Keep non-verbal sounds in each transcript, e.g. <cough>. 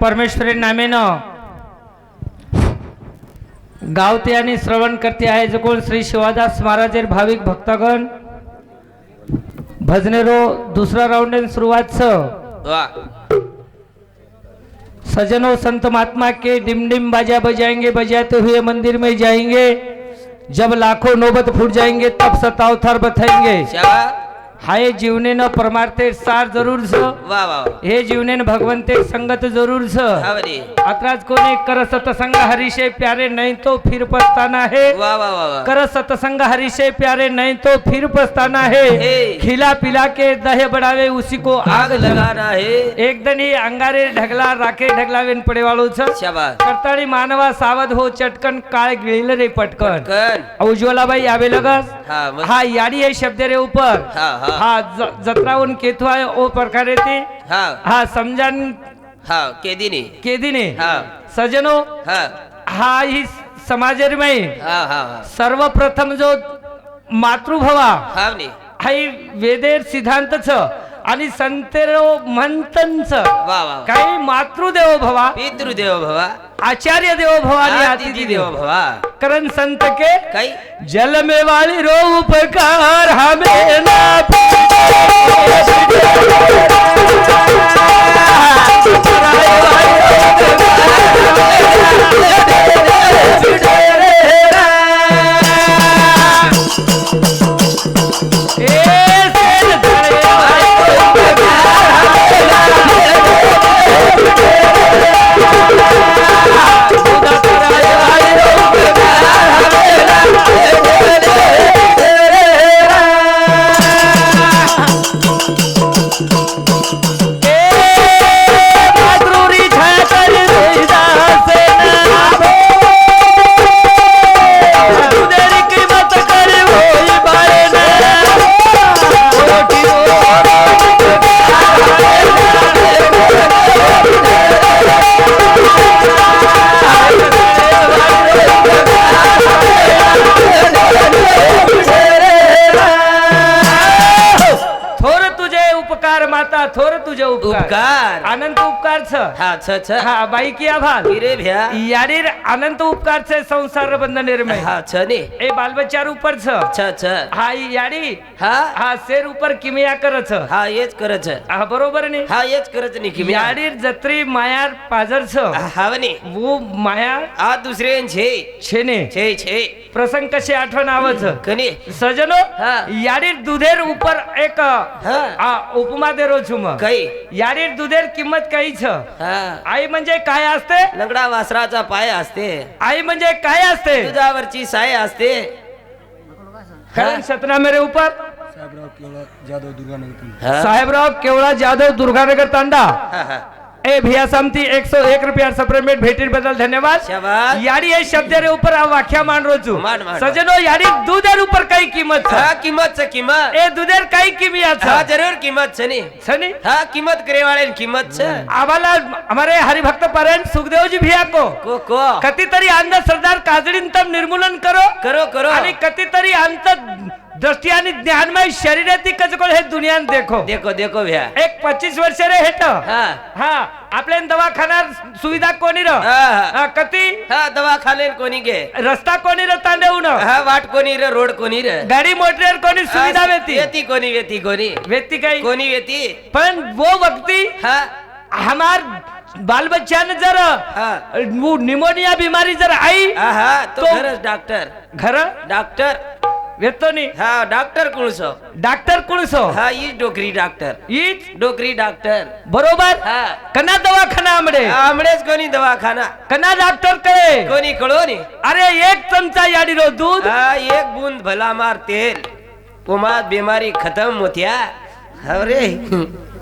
परमेश्वरी नामेनं. गावते आणि श्रवण करते आहे जो कोण श्री शिवादास महाराजेर भाविक भक्तगण. भजनेरो दुसरा राउंड सुरुवात सजनों संत महात्मा के डिम डिम बाजा बजाएंगे बजाते हुए मंदिर में जाएंगे. जब लाखों नौबत फूट जाएंगे तब सताव थर बथाएंगे शाबा हाय जीवने न परमार्थे सार जरूर छ वा वा हे जीवने भगवंते संगत जरूर छ बरी अतराज कोने कर सतसंग हरिषे प्यारे नहीं तो फिर पछताना है वा वा वा वा. कर सतसंग हरिषे प्यारे नहीं तो फिर पछताना है। खिला पिला के दहे बढ़ावे उसी को आग लगाना है. एक दिन ही अंगारे ढगला राखे ढगलावेन पडे वाळू छ मानवा सावध हो चटकन काळ गिळील रे पटकन. कन उज्ज्वलाबाई आवे लगस. हा हा याडी है शब्द रे ऊपर हा हा. हा. जत्रावून केथू आहे ओ प्रकारे ते हा. हा समजान हा केदिनी. केदिने हा. सजनो हा. हा ही समाजरमय हा हा हा. सर्वप्रथम जो मातृभवा हा वेदेर सिद्धांत छ आणि संतेरो म्हणतंच वा वा काही मातृदेव भवा. पितृदेव भवा. आचार्य देव भवा आणि अतिथी देव भवा. करण संत के काही? जल में वाली रो उपकार हमें ना <laughs> उपकार. अनंत उपकार छ की आभार रे भ्या. अनंत उपकार छ संसार बंध निर्मय बाल बच्चा ऊपर छ हा यारे. हा? शेर ऊपर किमिया कर छ ने? हा येच कर जत्री मायार पाजर छ हा ने. वो माया हा दुसरे छे. छे ने. छे छे. प्रसंग कसे आठवण आवाज कनी? सजनो हा. यारे दुधेर ऊपर एक हा. उपमा देरो छु कई याडीर दुधेर किंमत काही छ हा. आई म्हणजे काय असते? लंगडा वासराचा पाय असते. आई म्हणजे काय असते? दुधावरची साय असते. सतना मेरे ऊपर. साहेबराव केवळ जाधव दुर्गानगर हा. साहेबराव केवळा जाधव दुर्गानगर तांडा. हा, हा. ए भिया समती एक सौ एक रुपया सप्रेमेट भेटीर बदल धन्यवाद। शाबास। याडी हे शब्द रे ऊपर आ वाक्या मान रोचू मान, मान. सजनो याडी दुधेर ऊपर काही किंमत हा किंमत छ किंमत। ए दुधेर काही किमिया हा जरूर किंमत छ ने। छनी हा किंमत करे वाले किंमत छ। आम्हाला हमारे हरिभक्त परण सुखदेव जी भिया को। को को? कधीतरी अंधश्रद्धा काजळीन तम निर्मूलन करो। करो करो। आणि कधीतरी अंत दृष्टी आणि ज्ञानमय शरीराती कचकोळ हे दुनियात देखो. देखो देखो भ्या. एक पच्चीस वर्ष रे हेट हा. हा आपल्या दवाखान्यात सुविधा कोणी र? हा, हा. हा, कती? हा दवाखाने कोणी गे रस्ता कोणी र तांदेऊन हा वाट कोणी रे रोड कोणी रे? गाडी मोटर कोणी सुविधा वेती येती कोणी येती कोणी. व्यक्ती काही? कोणी येती पण वो व्यक्ती हा. हमार बाल बच्चा ने जर हा. निमोनिया बीमारी जर आई तो तो- खरंच डॉक्टर. घर? डॉक्टर. वेतो नी हा डॉक्टर कोणसो डॉक्टर कुणसो हा ही डोकरी डॉक्टर. हीच? डोकरी डॉक्टर. बरोबर? हा. कना दवाखाना आमडे. आमडेच कोणी दवाखाना. कना डॉक्टरकडे. कोणी कळो नी? अरे एक चमचा याडीरो दूध. हा एक बूंद भला मार तेल. उमाद बीमारी खतम होत्या. अरे.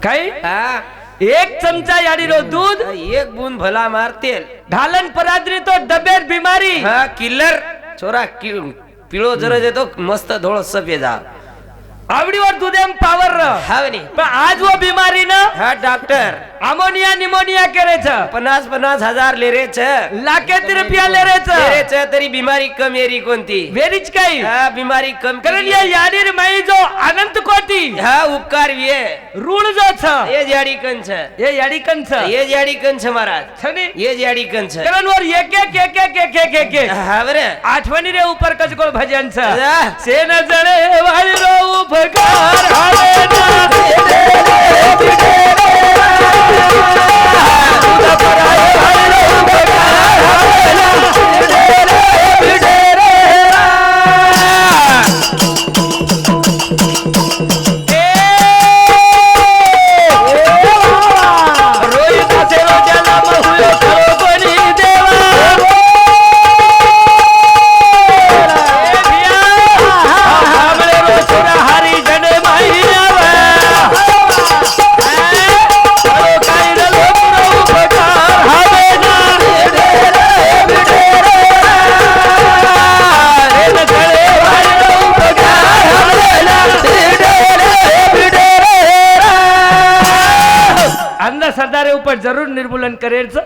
काही हा. एक चमचा याडीरो दूध. एक बूंद भला मार तेल. ढालन पराद्री तो डबेर बीमारी. हा किल्लर छोरा कि- पिळो जरा देतो मस्त धोळ सफेद हा आवडीवर दुधेम पावर पण आज वो बीमारी ना हा डॉक्टर अमोनिया निमोनिया केरेच पन्नास पन्नास हजार लेरेच. लाखे रुपया लेरेच. लेरेच तरी बिमारी कम येरी कोणती? वेरीच काही. हा बिमारी कम कारण या यारीर माई जो अनंत कोटी. हा उपकार ये ऋण जो छ ये जाडी कंच ये जाडी कंच ये जाडी कंच महाराज छनी ये जाडी कंच कारण वर एक एक एक एक एक एक एक आठवणी रे ऊपर कचकोळ भजन छ सेन जळे वाळी रो पगार हमें ना दे दे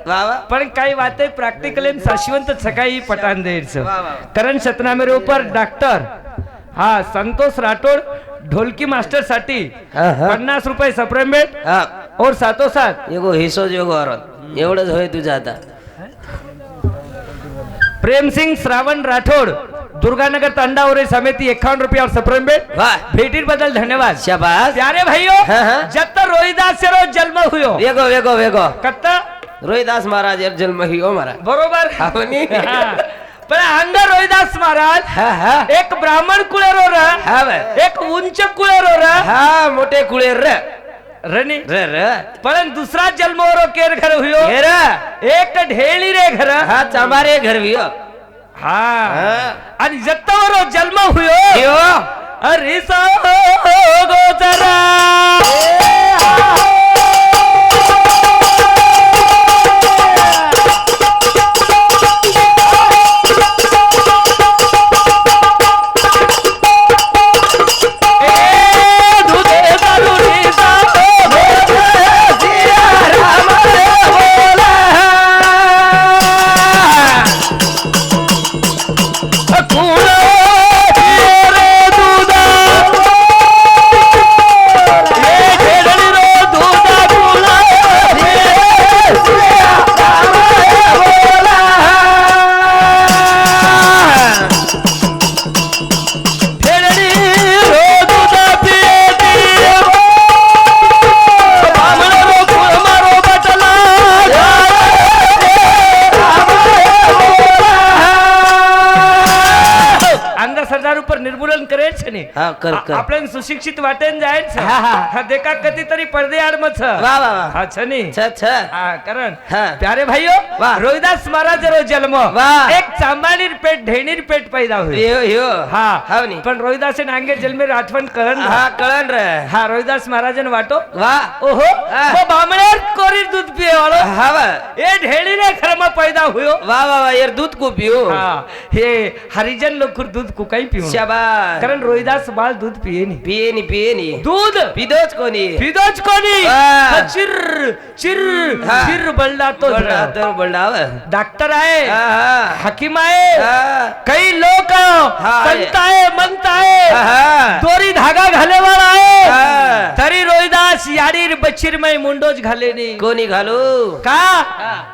वा वा. पण काही वाते प्रॅक्टिकल सशिवंत सकाळी पठाण द्यायचं. करण सतनामेरे ऊपर डॉक्टर हा संतोष राठोड ढोलकी मास्टरसाठी. पन्नास रुपये सप्रेमेट और सातो सात हिस्सो जोगो औरत एवढंच होय तुझं आता. प्रेम सिंग श्रावण राठोड दुर्गानगर तंडावरे समिति इक्यावन रुपया और सप्रेमेट वाह भेटीर बदल धन्यवाद. शाबाश प्यारे भाइयों हाँ। जब तक रोहिदास से रोज जन्म हुयो. वेगो वेगो वेगो. कत्ता रोहिदास महाराज यार जन्म ही हो मारा बरोबर. पर अंदर <laughs> रोहिदास महाराज एक ब्राह्मण कुलेर हो रहा है एक उंच कुलेर हो रहा है मोटे कुलेर रहे रनी रे रे. पण दुसरा जन्म और केर घर हुयो? हेरा एक ढेली रे घर. हां चमारे घर हुयो. हा. हां. अन जत्तवरो जन्म हुयो? हो अरे सो गोचरा ए हो. कर कर. आपल्याला सुशिक्षित वाटेन जायचं. देखा कधी तर तरी पर्दे आड़ मत वाह वाह वाह अच्छा करण. हाँ. प्यारे भाइयों वाह रोहिदास महाराज रो जन्म. वाह एक चांबानीर पेट ढेनीर पेट पैदा हुए रोहिदास से नांगे जल में राठवन करण हाँ करण रोहिदास महाराज वाटो. वा. ओहो वो कोरी दूध पिए वालो हाँ वाह ये ढेनी घर में पैदा हुए वा वा वा. यार दूध को पियो हाँ. ये हरिजन लोग दूध को कहीं पियो शाबाश करण रोहिदास बाल दूध पिए पिये पिए पिए नहीं दूध पिदोच को नहीं पिदोच कोणी हा. चिर चिर हा. चिर बळला तो बोलडा तर बोलडा. डॉक्टर आहे हकीम आहे काही लोक. संत आहे मंत आहे. दोरी धागा घालेवाला आहे हा. तरी रोहिदास याडीर बच्चीरमय मुंडोज घाले नी कोणी घालू का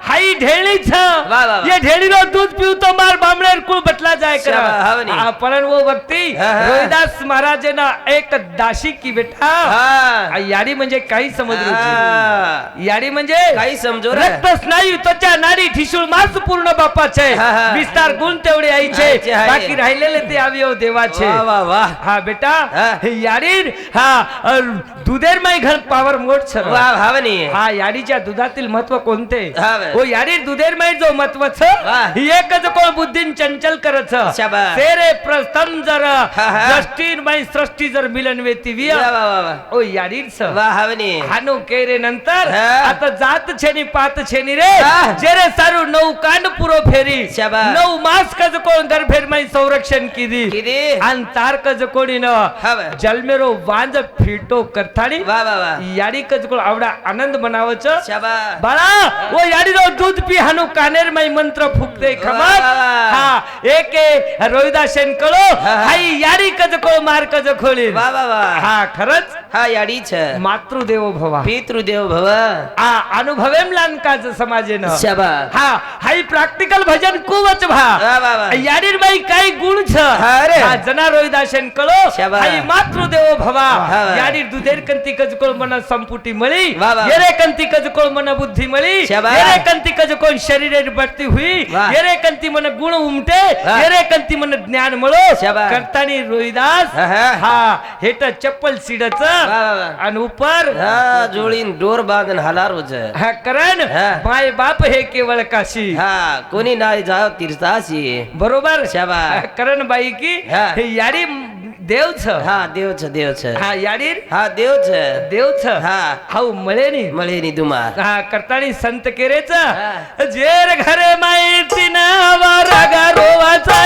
हाई ढेळीच वा, वा. ये ढेळीनो दूध पिऊ तो मार बामणेर कुळ बटला जाय करा शाबा. हा, वो व्यक्ती हा, हा. रोहिदास महाराज ना एक दाशी की बेटा हा याडी म्हणजे काही समज हा. याडी म्हणजे काही समजो रक्त स्नायू त्वचा नाडी ठिसूळ मास पूर्ण बापाचे. विस्तार गुण तेवढे आईचे. बाकी राहिलेले ते अवयव देवाचे. वा वा हा बेटा. हा. हे दुधेर माई घर पावर मोठ सर. वा भावनी. हा याडीच्या दुधातील महत्त्व कोणते? हा याडीर दुधेर माई जो महत्त्व एकच कोण बुद्धीन चंचल करत. सेरे प्रस्थम जर सृष्टी जर मिलन वेती विय. ओ याडीच वा. हवनी हानो केरे नंतर. आता जात छेनी पात छेनी रे. जेरे सारू नऊ कांड पुरो फेरी. नऊ मास कज कोण घर फेर माई संरक्षण किदी किती आणि तार कज कोणी न जलमेरो वांज फिटो करतानी वा वा वा याडी कज कोण आवडा आनंद मनावच शाबा बाळा ओ याडीरो दूध पी हानु कानेर माई मंत्र फुकते खबर. हा एके हा, हा. हाई याडी कज कोळ मार कज खोळी वा वा वा हा खरंच हा याडीच मातृदेवो भवा. पितृदेव भव. आ अनुभवेम लानकाच समाजेन. शाबा हा हाई प्रॅक्टिकल भजन कुवच भा. याडीर बाई काही गुण छ? हा रे. हा जना रोहिदासेन कळो. हाई मातृदेवो भवा. हा. याडीर दुधेर कंती कजकोळ मन संपुटी मळी. येरे कंती कजकोळ मन बुद्धी मळी. येरे कंती कजकोळ शरीरेर बढती हुई. येरे कंती मन गुण उमटे. येरे आणि उपर. हा जोडीन डोर बांधून हलार होच हा करण. माय बाप हे केवळ काशी. हा कोणी नाही जाव तीर्थाशी बरोबर? शाबास. हा, करण बाई की हा. याडी देव छ हा देवच देवच. हा याडीर हा देवच. देव छ हा. हाऊ मळे नी मळे नि दुमार. हा करतानी संत केरेच. जेर घरे माहिती ना रागा रोवाचा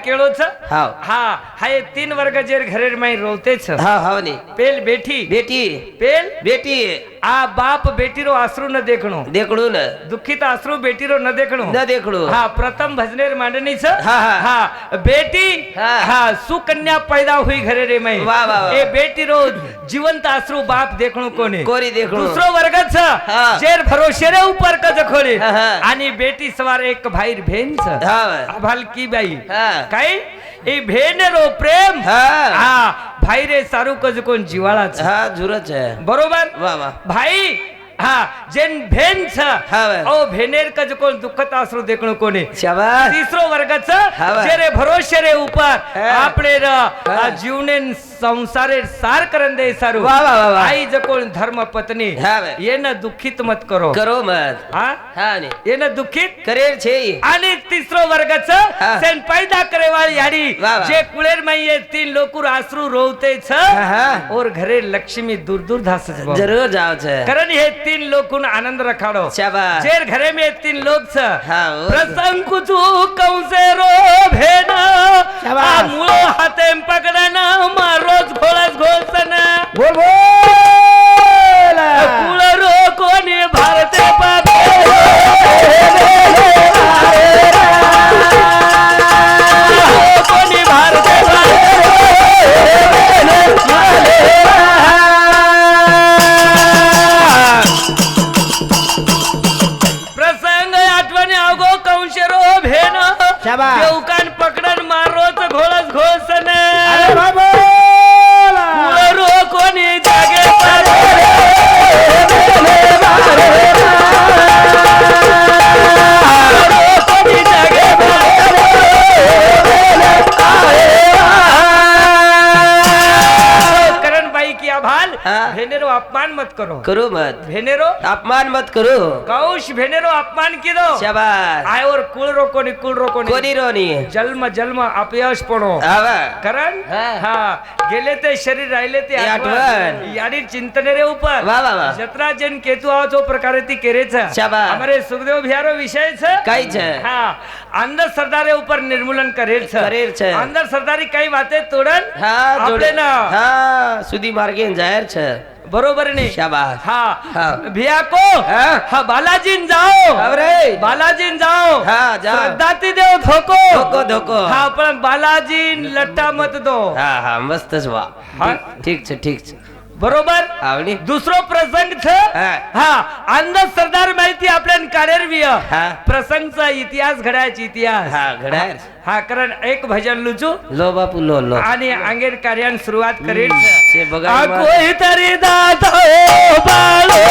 बाहेर केळोच? हाव. हा हाय तीन वर्ग जेर घरेर माई रोवतेच हा हवनी पेल बेठी. बेटी. पेल? बेटी. आ बाप बेटीरो आसरू न देखणो देखडून दुःखित आसरू बेटीरो न देखणो न देखडू हा प्रथम भजनेर मांडणी छ हा, हा. हा बेटी हा. हा सुकन्या पैदा हुई घरे रे मई वा, वा, वा. ए बेटी रो जिवंत आसरू बाप देखणो कोणी कोरी देखडू दुसरो वर्ग छ हा. जेर भरोशे रे ऊपर कज खोले हा, हा. आणि बेटी सवार एक भाईर भेन हा हा. ए भेन रो प्रेम हा हा भाई रे सारू कज कोण जिवाळा छ जेन भेन छ ओ भेनेर का जो कोन दुखत आसरो देखणो कोणी तीसरो वर्ग वर्गाच जेरे भरोसे रे ऊपर आपले जीवने संसारे सार करन दे सारू। वाह वाह वाह आई जो कोन धर्म पत्नी ये ना दुखित मत करो। करो मत। हां? ने। ये ना दुखित? करे छे आणि वर्ग वर्गाच सेन पैदा करे वाली यारी जे कुलेर मई ये तीन लोकुर आसरू रोवते छ और घरे लक्ष्मी दूर दूर धासत जरूर जाव तीन लोकून आनंद रखाडो. जेर घरे में तीन लोग छ हा. प्रसंग कुचू कौसे रो भेन आ मुळो हाते पकडन रोज घोळस घोळसन बोल बोल. कुळ रो कोणी भारते करो करू मत भेनेरो अपमान मत करू कौश भेनेरो अपमान किदो शाबास आय और कुळ रोको नि कुळ रोको नि कोणी रोनी जन्म जन्म अपयश पडो आवा करण हा. हा गेले ते शरीर राहिले ते ते आठवण आठवण. याडी चिंतने रे ऊपर वा वा वा जत्रा जन केतु आवा जो प्रकारे ती केरेच शाबास. અમારે સુખદેવ બિહારો વિષય છે કઈ છે હા અંદર સરદારે ઉપર નિર્મૂલન કરેલ છે કરેલ છે. અંદર સરદારી કઈ વાતે તોડન હા આપણે જોડે ના હા સુધી માર્ગે જાહેર છે बरोबर नाही शाबास. हा. भिया को. हा. बालाजी जाओ. अरे बालाजी जाओ. हा जा. दाती देव धोको. धोको धोको. हा पण बालाजी लट्टा मत दो. हा हा मस्तच वा. हा. ठीक छे ठीक. छे બરોબર આવડી दुसरो प्रसंग છે हा. हा अंदाज सरदार माहिती आपल्याला कार्यरवीय हा. प्रसंगचा इतिहास घडायची इतिहास હા ઘડાય हा कारण एक भजन लुचू લો બાપુ લો લો आणि अंगेर कार्यान सुरुवात करेल ते बघा आ मग. कोणीतरी दात हो बाळो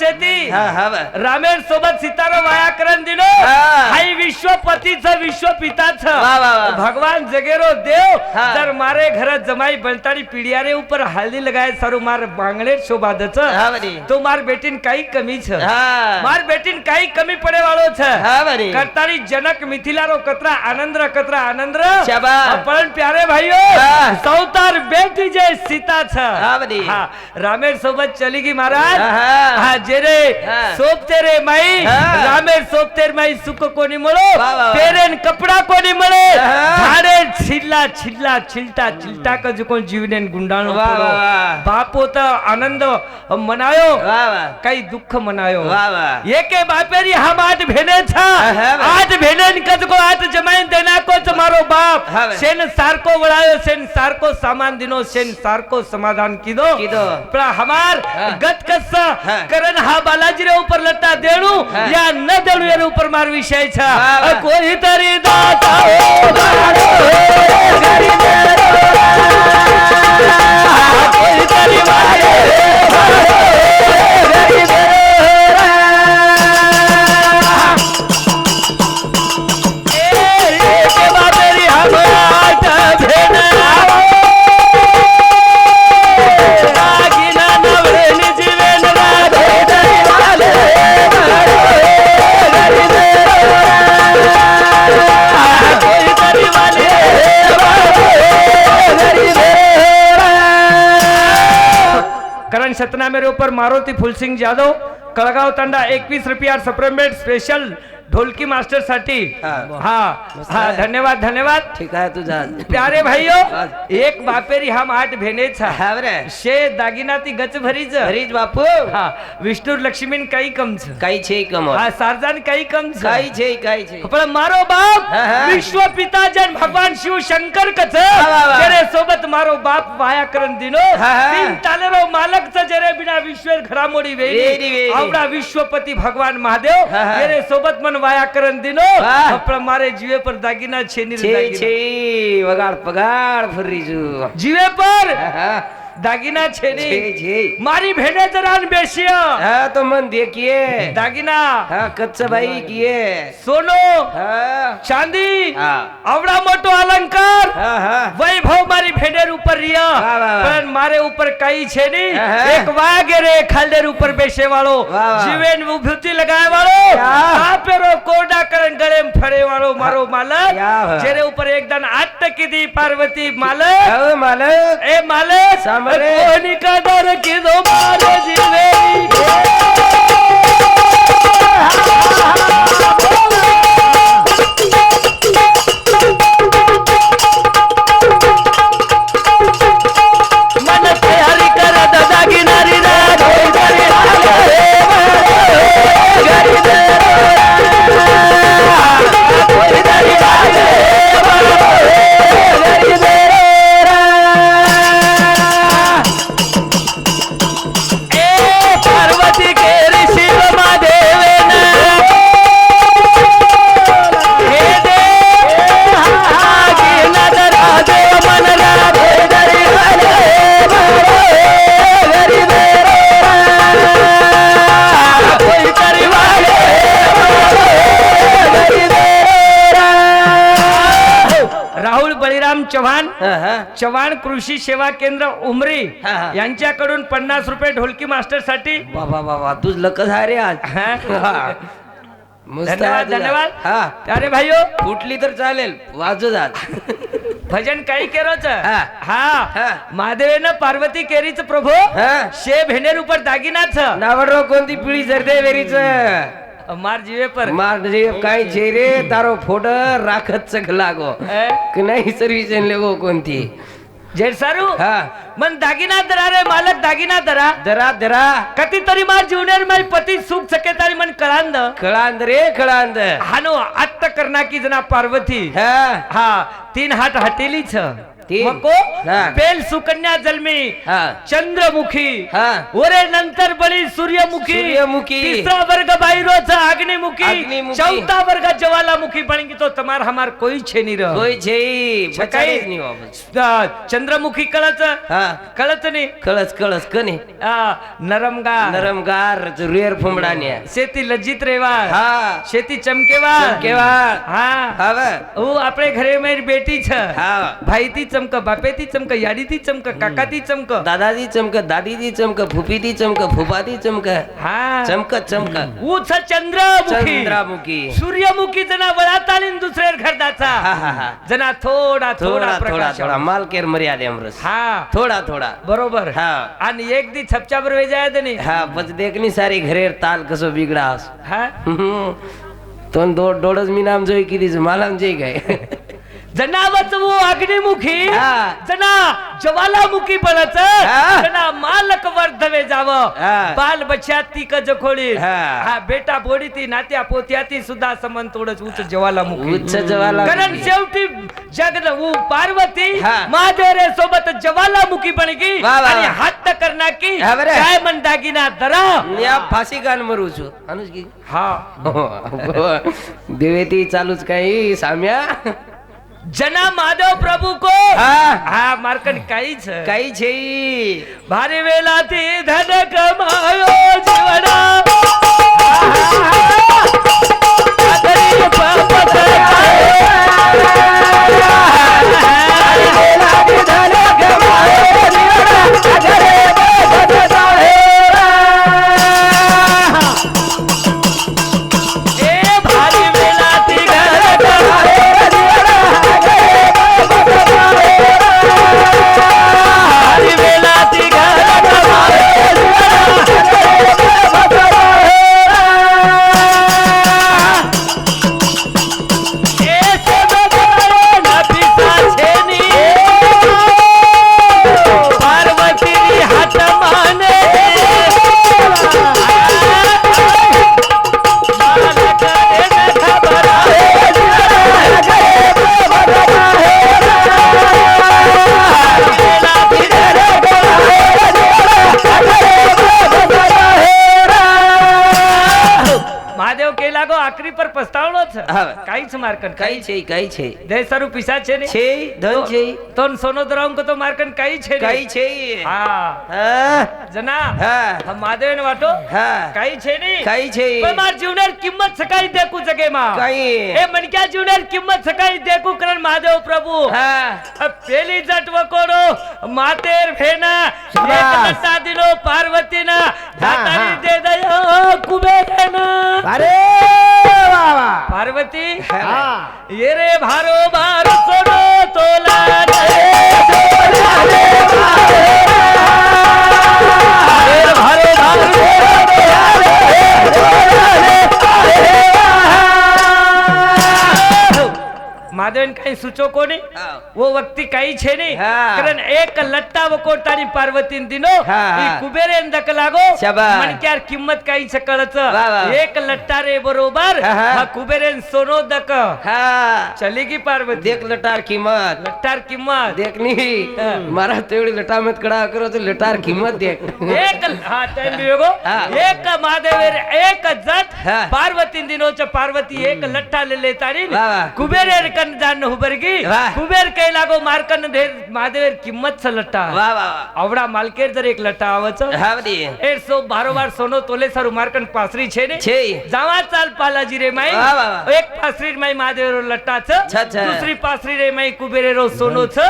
कत्रा हुला शेती હા હા रामेर सोबत सितारो वायाकरण दिनो हा. हाई विश्वपतीचं विश्वपिताचं वा, वा, वा. भगवान जगेरो देव हा. जर मारे घरात जमाई बलताडी पिढियारे ઉપર હાલદી લગાય સારું માર બાંગડે શોભા દે હા વરી તો માર બેટીન કઈ કમી છે હા માર બેટીન કઈ કમી પડે વાળો છે હા વરી કરતાળી જનક મિથિલારો કતરા આનંદ્ર કતરા આનંદ્ર શાબાશ. પણ પ્યારે ભાઈઓ હા. સૌતાર બેટી જે સીતા છે હા વરી હા રામેર સોબત ચલી ગઈ મહારાજ હા, હા. હા જેરે ಜರೆ ಸೋಪ್ತೆರೆ ಮೈ ರಾಮೇರ್ ಸೋಪ್ತೆರ್ ಮೈ ಸುಖ ಕೋನಿ ಮಳು ಪೇರೆನ್ ಕಪಡಾ ಕೋನಿ ಮಳೆ ધારે છિલ્લા છિલ્લા છિલતા છિલતા કજ કોણ જીવને ગુંડાણો બાપો તો આનંદ મનાયો. કઈ દુઃખ મનાયો. એકે બાપેરી હમ આજ ભેને છા. આજ ભેને કજ કો આજ જમાઈ દેના તમારો બાપ હા, ભાઈ. સેન સારકો વળાયો સેન સારકો સામાન દિનો સેન સારકો સમાધાન કીધો કીધો. પણ હમાર હા. ગત કસ હા. કરન હા બાલાજી રે ઉપર લટ્ટા દેણું હા. યા ન દેણું એના ઉપર માર વિષય છે વાહ, વાહ. કોઈ તરી દાતા ઓ બાળો ગરીબ કોઈ તરી વાલે બાળો करण सतना मेरे ऊपर मारुति फुलसिंग जाधव कलगाव तांडा एकवीस रुपया सप्रेमेट स्पेशल ढोलकी मास्टरसाठी हा. हा धन्यवाद धन्यवाद. ठीक आहे तुझा प्यारे भाईयो एक बापेरी हा माठ भेनेचा. शे दागिना ती गच भरीच हरीच बापू. हा विष्णू लक्ष्मीन काही कमच काही छे कम. हा सारजान काही कमच काही छे काही छे पण मारो बाप विश्व पिता जन भगवान शिव शंकर कच. तेरे सोबत मारो बाप वाया करून दिनो. तीन तालेरो मालक च जरे बिना विश्वेर घरामोडी वेरी आवडा विश्वपती भगवान महादेव. तेरे सोबत मन વાયા દીનો. આપણા મારે જીવે પર દાગીના છે છે વગાડ પગાડ ફરી જો જીવે પર? દાગીના છે ની મારી ભેડે જરાન બેસ્યા. હા તો મન દેખીએ. દાગીના. હા કચ્છ ભાઈ કીએ. સોનો હા. ચાંદી હા. આવડા મોટો અલંકાર. હા હા. વૈભવ મારી ભેડેર ઉપર રહ્યા. પણ મારે ઉપર કઈ છે ની. એક વાઘ રે ખાલદેર ઉપર બેસે વાળો. જીવેન વિભૂતિ લગાય વાળો આ પેરો કોડા કરન ગળે ફરે વાળો મારો માલક. જેરે ઉપર એકદમ આત કીધી પાર્વતી માલક. હવે માલક. એ માલક. కమరే కోనిక దొరికిదో మారే జిల్వే कृषी सेवा केंद्र उमरी हा, हा. यांच्याकडून पन्नास रुपये ढोलकी मास्टरसाठी बाबा बाबा तुझ आहे रे आज. हा. मस्त धन्यवाद तुझा. धन्यवाद. हा. अरे भाईयो. फुटली तर चालेल. वाजू जात भजन काही केरोच हा. हा. हा. महादेवेनं पार्वती केरीच प्रभू. हा. शे भेनेर उपर दागिनाच नावडरो कोणती पिढी जरदे वेरीच? मार जीवे पर. मार रे काय छे रे तारो फोड राखत चक लागो. ए, की नाही सर्व्हिस लेगो कोणती? जेठ सारू. हा. मन दागिना दरा रे मालक दागिना दरा दरा दरा कधीतरी मार जीवनेर माई पती सुख सकेतारी मन कळांद. कळांद रे कळांद. हानो आत्त करना की जना पार्वती. हा. हा तीन हात हटेलीच. मको हा. बेल सुकन्या जन्मी हा. चंद्रमुखी हा. ओरे नंतर बळी सूर्यमुखी सूर्यमुखी. तिसरा वर्ग बाईरोचा अग्निमुखी. चौथा वर्ग ज्वालामुखी पण की तो तमार हमार कोई छे नहीं रह. कोई छे वापस. आ, चंद्रमुखी कळच हा. कळत नाही कळस कळस कने नरमगार. नरमगार रुयर फुंबडाने शेती लज्जित रेवा हा. शेती चमकेवाळ. चमकेवाळ. हा. हा आपले घरे मेरी बेटी छ. हा. भाई ती चमक बापे ती चमक याडी ती चमक काका ती चमक. दादाजी चमक दादीजी चमक फुफीती चमक फुफाती चमक. हा. चमक चमक. ऊच चंद्रमुखी. चंद्रामुखी. सूर्यमुखी जना वळात आली दुसऱ्या घरदाचा. हा हा हा. जना थोडा थोडा थोडा थोडा मालकेर मर्यादे अमरस हा. थोडा थोडा. बरोबर. हा. आणि एक दी छपच्या बरोबर जाय नाही हा बच देखनी सारी घरेर ताल कसो बिगडास. हा. तो दो डोळच मी नाम जोई कितीच मालाम जे काय? जनावच वो अग्निमुखी हा. जना ज्वालामुखी हा. जना मालक वर्धवे जाव हा. बाल बच्चा ती कज खोडी हा. हा बेटा बोडी ती नात्या पोत्या ती सुद्धा समन थोडच उच्च ज्वालामुखी उच्च ज्वाला कारण शेवटी जगद उ पार्वती हा. महादेवरे सोबत ज्वालामुखी वा, आणि. हात करना की हा. काय मन दागिना दरा या फाशी गान मरू छु अनुज की हा देवेती चालूच काही साम्या जना माधव प्रभु को हा हा मार्कन काहीच काही छे भारी वेळा ती धन कमायो जीवना मार्कन काही छे काही छे दे सरू पिसा छे ने छे धन छे तो सोनो दराऊं को तो मार्कन काही छे ने. काही छे हा हा जना हा हम महादेव ने वाटो हा काही छे ने काही छे पण मार जीवनार किंमत सकाळी देखू सके मा काही हे मनक्या जीवनार किंमत सकाळी देखू करण महादेव प्रभु हा पेली जट वकोडो मातेर भेना एक. लट्टा दिलो पार्वती ना दातारी हा. दे दयो कुबेरेना अरे वा वा पार्वती हा काही छे नाही हा. कारण एक लट्टा वकोटतानी पार्वतीन दिनो हा, हा. ई कुबेरेन दक लागो शाबास. मनक्यार किंमत काही सकळच वा, वा. एक लट्टा रे बरोबर हा, हा. हा कुबेरेन सोनो दक हा चली की पार्वती देख लटार किंमत लट्टार किंमत देखनी. मारा तेवढी लटामत कडा करो तो लटार किंमत देख एक हा हा. एक हा. पार्वती दिनोच पार्वती एक लट्टा ले लेतारी. कुबेरेर कन जाण उभरगी कुबेर कैला गो मार्कन धेर किंमत छ लट्टा वा मालकेर जर एक लट्टा आवच ए सो बारो बार सोनो तोले सारू मार्कन पासरी छे जावा चाल पालाजी रे माई वा वा एक पासरी माई माधेवेर लट्टा छ दुसरी पासरी रे माई कुबेरे रो सोनो छ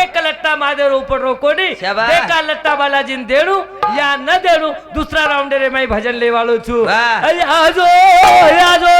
एक लट्टा महादेव उपर रो कोनी एका लट्टा बालाजी देणू या न देणू दुसरा राउंड रे माई भजन ले वालो छु अरे आजो आजो